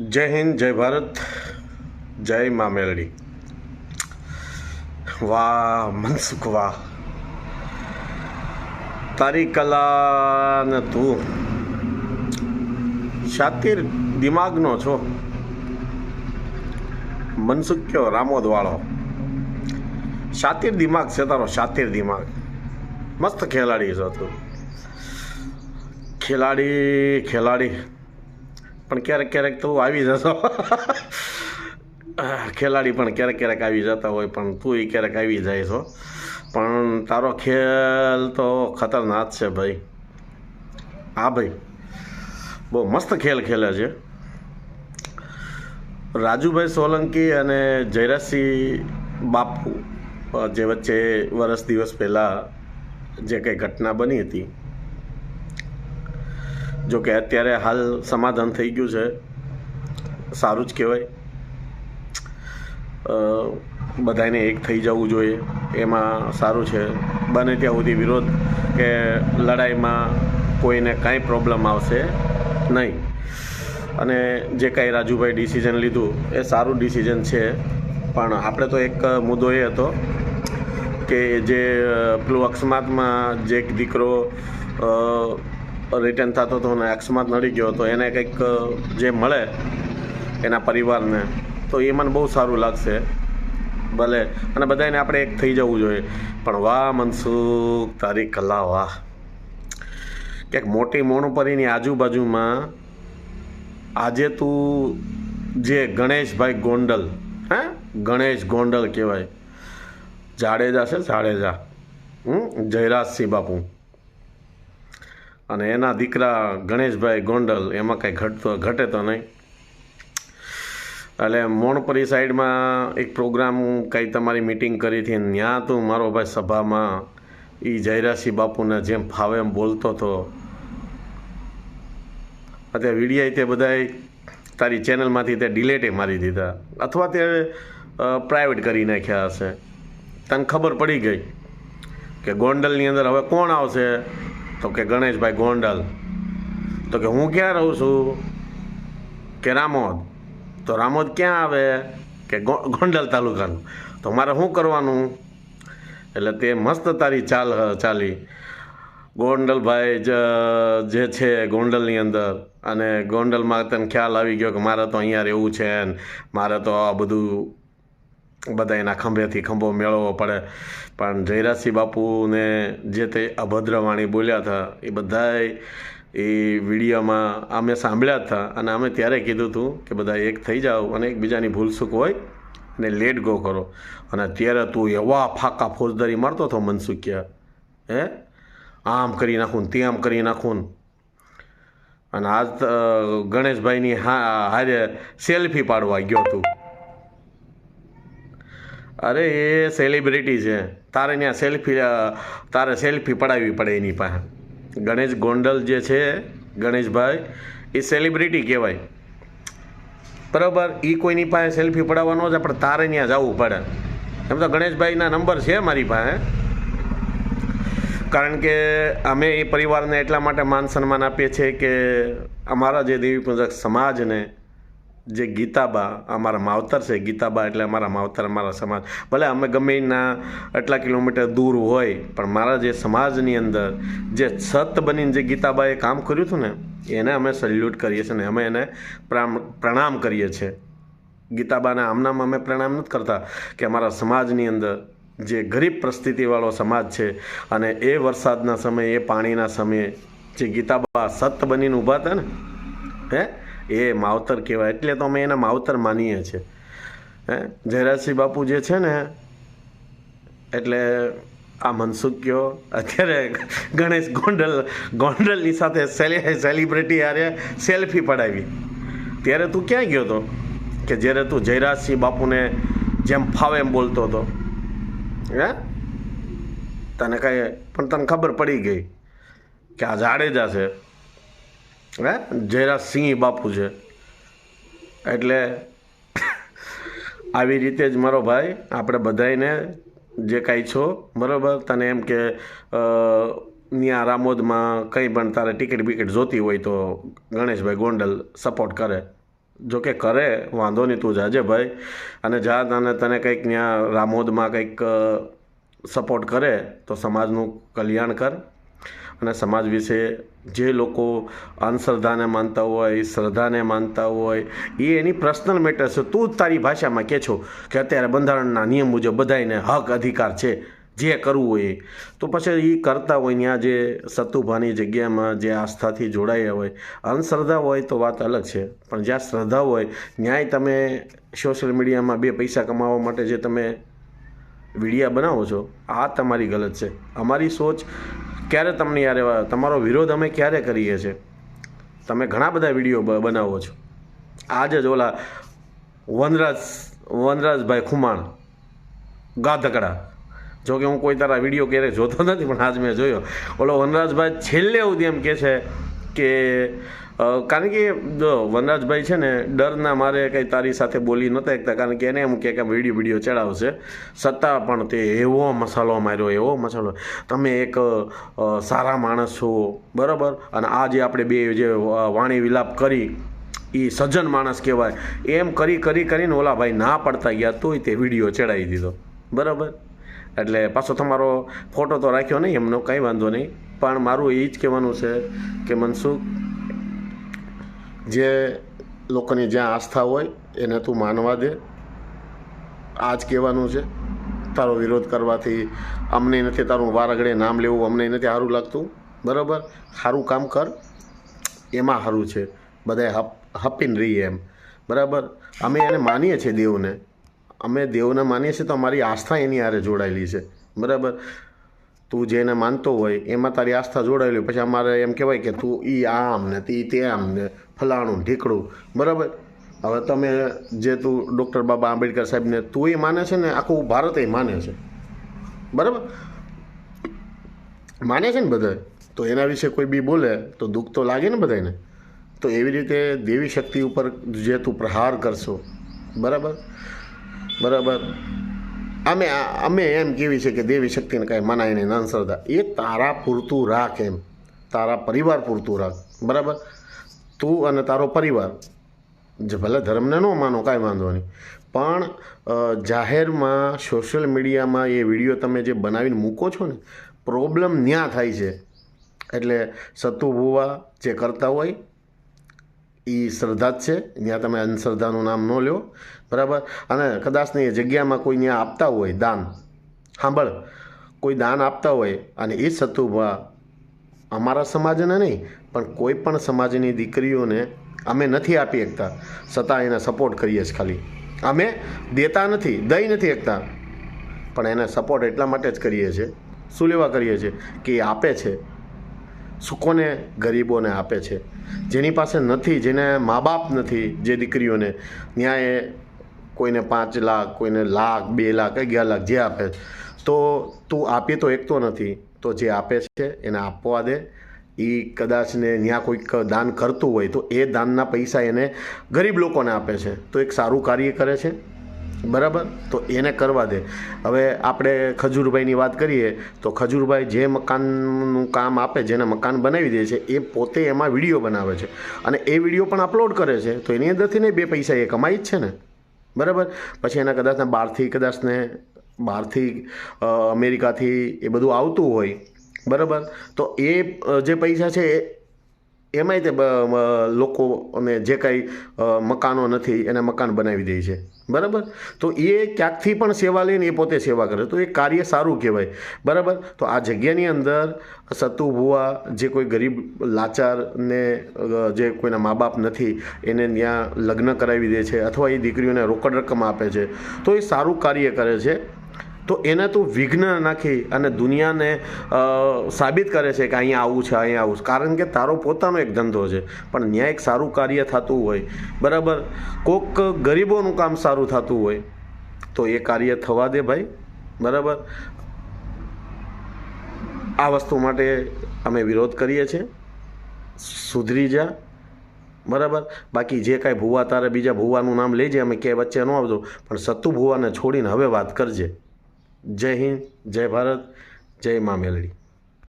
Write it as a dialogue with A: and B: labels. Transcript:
A: જય હિન્દ, જય ભારત, જય મા મેલડી. વાહ, મનસુખ, વાહ. તારી કલા ને તું શાતિર દિમાગનો છો. મનસુખ કયો, રામોદ વાળો. શાતિર દિમાગ છે તારો શાતિર દિમાગ. મસ્ત ખેલાડી છો તું. ખેલાડી ખેલાડી. પણ ક્યારેક ક્યારેક તો આવી જશો ખેલાડી પણ ક્યારેક ક્યારેક આવી જતા હોય, પણ તું એ ક્યારેક આવી જાય છો. પણ તારો ખેલ તો ખતરનાક છે ભાઈ. હા ભાઈ. બહુ મસ્ત ખેલ ખેલે છે. રાજુભાઈ સોલંકી અને જયરાજસિંહ બાપુ જે વચ્ચે વરસ દિવસ પહેલાં જે કંઈ ઘટના બની હતી જો કે અત્યારે હાલ સમાધાન થઈ ગયું છે. સારું જ કહેવાય. બધાને એક થઈ જવું જોઈએ. એમાં સારું છે. બને ત્યાં સુધી વિરોધ કે લડાઈમાં કોઈને કાંઈ પ્રોબ્લેમ આવશે નહીં. અને જે કાંઈ રાજુભાઈ ડિસિઝન લીધું, એ સારું ડિસિઝન છે. પણ આપણે તો એક મુદ્દો એ હતો કે જે પેલું અકસ્માતમાં જે એક દીકરો રિટર્ન થતો હતો અને અકસ્માત નડી ગયો હતો, એને કંઈક જે મળે એના પરિવારને, તો એ મને બહુ સારું લાગશે. ભલે, અને બધાને આપણે એક થઈ જવું જોઈએ. પણ વાહ, મનસુખ, તારી કલા વાહ. ક્યાંક મોટી મોણપરીની આજુબાજુમાં આજે તું જે ગણેશભાઈ ગોંડલ, હે? ગણેશ ગોંડલ કહેવાય. જાડેજા છે, જાડેજા. હમ? જયરાજસિંહ બાપુ. અને એના દીકરા ગણેશભાઈ ગોંડલ, એમાં કાંઈ ઘટતો ઘટે તો નહીં. એટલે મોણપરી સાઈડમાં એક પ્રોગ્રામ કંઈ તમારી મિટિંગ કરી હતી ત્યાં તું મારો ભાઈ સભામાં એ જયરાશી બાપુને જેમ ફાવે એમ બોલતો હતો. અત્યારે વિડીયા તે બધાય તારી ચેનલમાંથી તે ડિલેટે મારી દીધા. અથવા તે પ્રાઇવેટ કરી નાખ્યા હશે. તને ખબર પડી ગઈ કે ગોંડલની અંદર હવે કોણ આવશે? તો કે ગણેશભાઈ ગોંડલ. તો કે હું ક્યાં રહું છું? કે રામોદ. તો રામોદ ક્યાં આવે? કે ગોંડલ તાલુકાનું. તો મારે શું કરવાનું? એટલે તે મસ્ત તારી ચાલ ચાલી. ગોંડલભાઈ જ છે ગોંડલની અંદર, અને ગોંડલમાં તને ખ્યાલ આવી ગયો કે મારે તો અહીંયા રહેવું છે ને, મારે તો આ બધું બધા એના ખંભેથી ખંભો મેળવવો પડે પણ જયરાજસિંહ બાપુને જે તે અભદ્ર વાણી બોલ્યા હતા, એ બધાએ એ વિડીયોમાં અમે સાંભળ્યા હતા. અને અમે ત્યારે કીધું હતું કે બધા એક થઈ જાઓ અને એકબીજાની ભૂલસૂક હોય ને લેટ ગો કરો. અને ત્યારે તું એવા ફાકા ફોજદારી મારતો હતો મનસુખિયા, હે? આમ કરી નાખું ને આમ કરી નાખું અને આજ તો ગણેશભાઈની હા, હારે સેલ્ફી પાડવા ગયો તું. અરે, એ સેલિબ્રિટી છે. તારે ત્યાં સેલ્ફી તારે સેલ્ફી પડાવવી પડે એની પાસે. ગણેશ ગોંડલ જે છે, ગણેશભાઈ, એ સેલિબ્રિટી કહેવાય. બરાબર એ કોઈની પાસે સેલ્ફી પડાવવાનો છે પણ તારે ત્યાં જવું પડે. એમ તો ગણેશભાઈના નંબર છે મારી પાસે. કારણ કે અમે એ પરિવારને એટલા માટે માન સન્માન આપીએ છીએ કે અમારા જે દેવી પૂજક સમાજને જે ગીતાબા અમારા માવતર છે, ગીતાબા એટલે અમારા માવતર, અમારા સમાજ. ભલે અમે ગમે એના આટલા કિલોમીટર દૂર હોય, પણ મારા જે સમાજની અંદર જે સત બનીને જે ગીતાબાએ કામ કર્યું હતું ને, એને અમે સલ્યુટ કરીએ છીએ ને અમે એને પ્રણામ કરીએ છીએ. ગીતાબાના આમનામ અમે પ્રણામ નથી કરતા કે અમારા સમાજની અંદર જે ગરીબ પરિસ્થિતિવાળો સમાજ છે અને એ વરસાદના સમયે, એ પાણીના સમયે જે ગીતાબા સત બનીને ઊભા હતા ને, હે? એ માવતર કહેવાય. એટલે તો અમે એના માવતર માનીએ છીએ. હે? જયરાજસિંહ બાપુ જે છે ને, એટલે આ મનસુખ કયો અત્યારે ગણેશ ગોંડલ, ગોંડલની સાથે સેલી, સેલિબ્રિટી યારે સેલ્ફી પડાવી. ત્યારે તું ક્યાં ગયો હતો કે જ્યારે તું જયરાજસિંહ બાપુને જેમ ફાવે એમ બોલતો હતો. હે? તને કાંઈ, પણ તને ખબર પડી ગઈ કે આ જાડેજા છે હે? જયરાજસિંહ બાપુ છે. એટલે આવી રીતે જ મારો ભાઈ, આપણે બધાને જે કાંઈ છો, બરાબર? તને એમ કે ત્યાં રામોદમાં કંઈ પણ તારે ટિકિટ બિકિટ જોતી હોય તો ગણેશભાઈ ગોંડલ સપોર્ટ કરે. જો કે કરે, વાંધો નહીં તું જાજે ભાઈ. અને જા, તને તને કંઈક ત્યાં રામોદમાં કંઈક સપોર્ટ કરે તો સમાજનું કલ્યાણ કર. અને સમાજ વિશે જે લોકો અંધશ્રદ્ધાને માનતા હોય શ્રદ્ધાને માનતા હોય, એ એની પર્સનલ મેટર છે. તું જ તારી ભાષામાં કહે છો કે અત્યારે બંધારણના નિયમ મુજબ બધાને હક અધિકાર છે, જે કરવું હોય એ. તો પછી એ કરતા હોય ત્યાં જે સતુભાની જગ્યામાં જે આસ્થાથી જોડાયા હોય, અંધશ્રદ્ધા હોય તો વાત અલગ છે. પણ જ્યાં શ્રદ્ધા હોય, ન્યાય તમે સોશિયલ મીડિયામાં બે પૈસા કમાવા માટે જે તમે વિડીયા બનાવો છો, આ તમારી ગલત છે. અમારી સોચ ક્યારે તમને યાર તમારો વિરોધ અમે ક્યારે કરીએ છીએ? તમે ઘણા બધા વીડિયો બનાવો છો. આજે જ ઓલા વનરાજ, વનરાજભાઈ ખુમાણ ગાધકડા જો કે હું કોઈ તારા વીડિયો ક્યારેય જોતો નથી, પણ આજ મેં જોયો. ઓલો વનરાજભાઈ છેલ્લે સુધી એમ કહે છે કે કારણ કે જો વનરાજભાઈ છે ને, ડરના મારે કંઈ તારી સાથે બોલી નહોતા એકતા કારણ કે એને એમ કે વીડિયો વીડિયો ચડાવશે. છતાં પણ તે એવો મસાલો માર્યો, એવો મસાલો. તમે એક સારા માણસ છો, બરાબર? અને આ જે આપણે બે જે વાણી વિલાપ કરી એ સજ્જન માણસ કહેવાય. એમ કરી કરી, કરીને ઓલા ભાઈ ના પડતા ગયા, તોય તે વીડિયો ચડાવી દીધો. બરાબર? એટલે પાછો તમારો ફોટો તો રાખ્યો નહીં, એમનો કંઈ વાંધો નહીં. પણ મારું એ જ કહેવાનું છે કે મનસુખ, જે લોકોની જ્યાં આસ્થા હોય એને તું માનવા દે. આ જ કહેવાનું છે, તારો વિરોધ કરવાથી અમને નથી, તારું વારગડે નામ લેવું અમને નથી સારું લાગતું. બરાબર? સારું કામ કર, એમાં સારું છે. બધાએ હપ, હપીને રહીએ એમ. બરાબર? અમે એને માનીએ છીએ દેવને. અમે દેવને માનીએ છીએ તો અમારી આસ્થા એની આરે જોડાયેલી છે. બરાબર? તું જેને માનતો હોય, એમાં તારી આસ્થા જોડાયેલી હોય. પછી અમારે એમ કહેવાય કે તું ઈ આમ ને તી આમ ને ફલાણું ઢીકડું. બરાબર? હવે તમે જે તું ડૉક્ટર બાબા આંબેડકર સાહેબને તું એ માને છે ને આખું ભારત એ માને છે. બરાબર? માને છે ને બધા તો એના વિશે કોઈ બી બોલે તો દુઃખ તો લાગે ને બધાને તો એવી રીતે દેવી શક્તિ ઉપર જે તું પ્રહાર કરશો. બરાબર? બરાબર. અમે અમે એમ કેવી છે કે દેવી શક્તિને કાંઈ મનાય નહીં અંધશ્રદ્ધા એ તારા પૂરતું રાખ એમ. તારા પરિવાર પૂરતું રાખ. બરાબર? તું અને તારો પરિવાર. જે ભલે ધર્મને ન માનો, કાંઈ વાંધો નહીં. પણ જાહેરમાં સોશિયલ મીડિયામાં એ વીડિયો તમે જે બનાવીને મૂકો છો ને પ્રોબ્લેમ ન્યા થાય છે. એટલે સતુ ભુવા જે કરતા હોય એ શ્રદ્ધા જ છે ત્યાં તમે અંધશ્રદ્ધાનું નામ ન લ્યો બરાબર અને કદાચની એ જગ્યામાં કોઈ ત્યાં આપતા હોય દાન સાંભળ કોઈ દાન આપતા હોય અને એ સતુભા અમારા સમાજને નહીં પણ કોઈ પણ સમાજની દીકરીઓને અમે નથી આપી શકતા છતાં એને સપોર્ટ કરીએ છીએ ખાલી અમે દેતા નથી દઈ નથી શકતા પણ એને સપોર્ટ એટલા માટે જ કરીએ છીએ શું લેવા કરીએ છીએ કે એ આપે છે સુકોને ગરીબોને આપે છે. જેની પાસે નથી, જેને મા બાપ નથી, જે દીકરીઓને ત્યાં એ કોઈને પાંચ લાખ, કોઈને લાખ, બે લાખ અગિયાર લાખ જે આપે, તો તું આપી તો એકતો નથી, તો જે આપે છે એને આપવા દે. એ કદાચને ત્યાં કોઈક દાન કરતું હોય, તો એ દાનના પૈસા એને ગરીબ લોકોને આપે છે. તો એક સારું કાર્ય કરે છે. બરાબર? તો એને કરવા દે. હવે આપણે ખજૂરભાઈની વાત કરીએ, તો ખજૂરભાઈ જે મકાનનું કામ આપે જેને મકાન બનાવી દે છે, એ પોતે એમાં વીડિયો બનાવે છે. અને એ વીડિયો પણ અપલોડ કરે છે. તો એની અંદરથી ને બે પૈસા, એ કમાઈ જ છે ને? બરાબર? પછી એના કદાચને બહારથી કદાચને બહારથી અમેરિકાથી એ બધું આવતું હોય. બરાબર? તો એ જે પૈસા છે, એ એમાંય તે લોકો અને જે કાંઈ મકાનો નથી, એને મકાન બનાવી દે છે. બરાબર? તો એ ક્યાંકથી પણ સેવા લઈને એ પોતે સેવા કરે. તો એ કાર્ય સારું કહેવાય. બરાબર? તો આ જગ્યાની અંદર સતુ ભુવા જે કોઈ ગરીબ લાચાર ને જે કોઈના મા બાપ નથી, એને ત્યાં લગ્ન કરાવી દે છે અથવા એ દીકરીઓને રોકડ રકમ આપે છે. તો એ સારું કાર્ય કરે છે. તો એને તું વિઘ્ન નાખી અને દુનિયાને સાબિત કરે છે કે અહીંયા આવું છે, અહીંયા આવું છે. કારણ કે તારો પોતાનો એક ધંધો છે, પણ ન્યાય એક સારું કાર્ય થતું હોય. બરાબર? કોક ગરીબોનું કામ સારું થતું હોય, તો એ કાર્ય થવા દે ભાઈ. બરાબર? આ વસ્તુ માટે અમે વિરોધ કરીએ છીએ. સુધરી જા. બરાબર? બાકી જે કાંઈ ભૂવા, તારે બીજા ભૂવાનું નામ લેજે, અમે ક્યાંય વચ્ચે ન આવજો. પણ સત્તુ ભૂવાને છોડીને હવે વાત કરજે. જય હિન્દ જય ભારત જય મા મેલડી.